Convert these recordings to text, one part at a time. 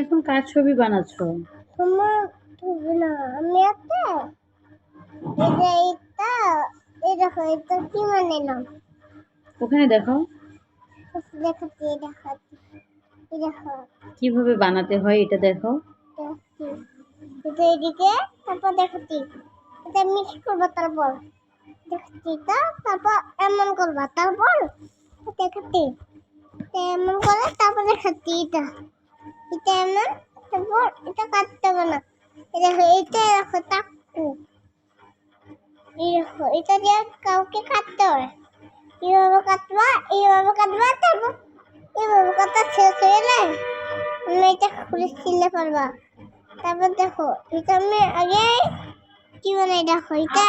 এখন কার ছবি বানাচ্ছো? আমি একটা এটা এটা এই দেখো এটা কি মানে না? ওখানে দেখো দেখাচ্ছি দেখো কীভাবে বানাতে হয় এটা দেখো এটা এদিকে তারপর দেখাচ্ছি। এটা মিক্স করব তারপর। দেখাচ্ছি এটা তারপর এমন করবা তারপর দেখাচ্ছি। এমন করে তারপর দেখাচ্ছি এটা এটা এমন তারপর এটা কাটতে হবে না। দেখো এটা দেখো এই দেখো এটা দিয়ে কাউকে কাটতে হয় এইভাবে কাটবা এইভাবে কাটবা তারপর এইভাবে কাটা হয়ে গেলে তুমি এটা খুলে ছিলে পারবা। তারপর দেখো এটা আমি আগে কি বানাই দেখো এটা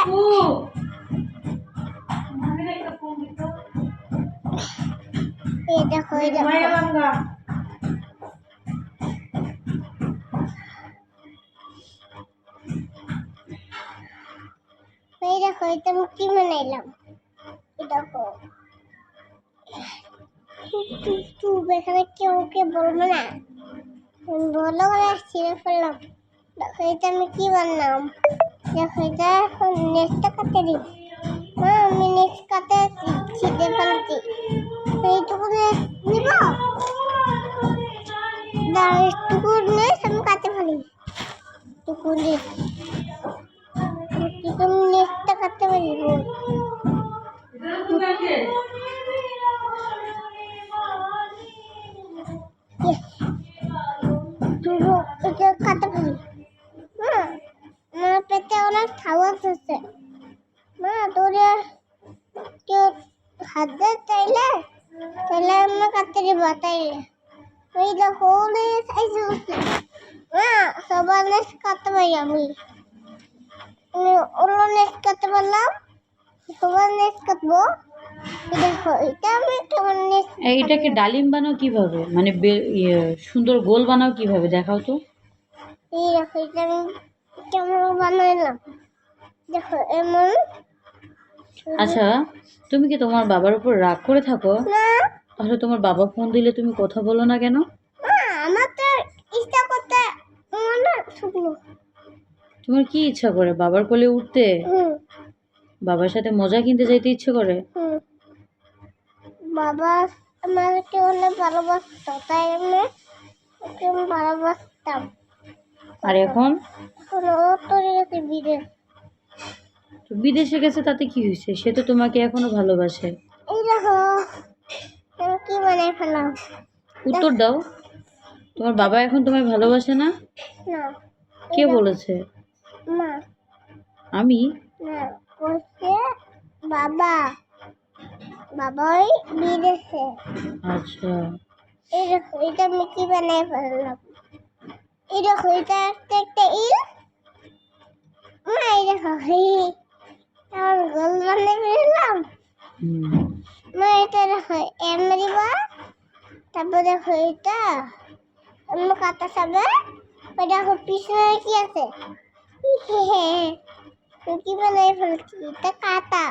এই দেখো এই এই দেখো এটা আমি কি বানাইলাম দেখো। চুপ এখানে কেউ কে বলব না। বলো করে ছিঁড়ে ফেললাম। দেখো এটা আমি কি বানালাম? দেখো এটা এখন নেক্সটটা কাটতে দিই। হ্যাঁ আমি নেক্সট কাটে ছিঁড়ে ফেলছি এইটুকু নিব? দাঁড়া একটুকু নেক্সট আমি কাটতে ফেলি একটুকু নেক্সট কাটতে পারি মা আমার মা তোরে কেউ হাত দিয়ে চাইলে তাহলে আমি কাটতে দেখো সাইজ মা সবার কাটতে পারি আমি ওগুলো নেস কাটতে পারলাম। সবার নেস কাটবো। দেখো এটা আমি কেমন নেস এইটাকে ডালিম বানাও কীভাবে? মানে ইয়ে, সুন্দর গোল বানাও কীভাবে? দেখাও তো। এই দেখো এটা আমি কেমন বানাইলাম। দেখো এমন। আচ্ছা তুমি কি তোমার বাবার উপর রাগ করে থাকো? না। তাহলে তোমার বাবা ফোন দিলে তুমি কথা বলো না কেন মা, আমার তো ইচ্ছা করতে মনে শুকনো তোমার কি ইচ্ছা করে? বাবার কোলে উঠতে? বাবার সাথে মজা কিনতে যাইতে ইচ্ছে করে? বাবা আমাকে অনেক ভালোবাসতো তাই আমি ওকে ভালোবাসতাম। আর এখন? এখন ও চলে গেছে বিদেশ। তো বিদেশে গেছে তাতে কি হয়েছে? সে তো তোমাকে এখনও ভালোবাসে। এই দেখো কি বানাই ফেলাম উত্তর দাও। তোমার বাবা এখন তোমায় ভালোবাসে না? না। কে বলেছে? মা। আমি? না বাবা বাবা ওই বিদেশে আচ্ছা। এই দেখো এটা আমি কি বানাই ফেললাম। এই দেখো এটা একটা একটা ইল। মা দেখো হি আমার গোল বানাই ফেললাম। মা এটা দেখো এম দিবা তারপর দেখো এটা। এম কাটা ওই দেখো পিছনে কি আছে? কি বানাই ফেলছি এটা কাটা।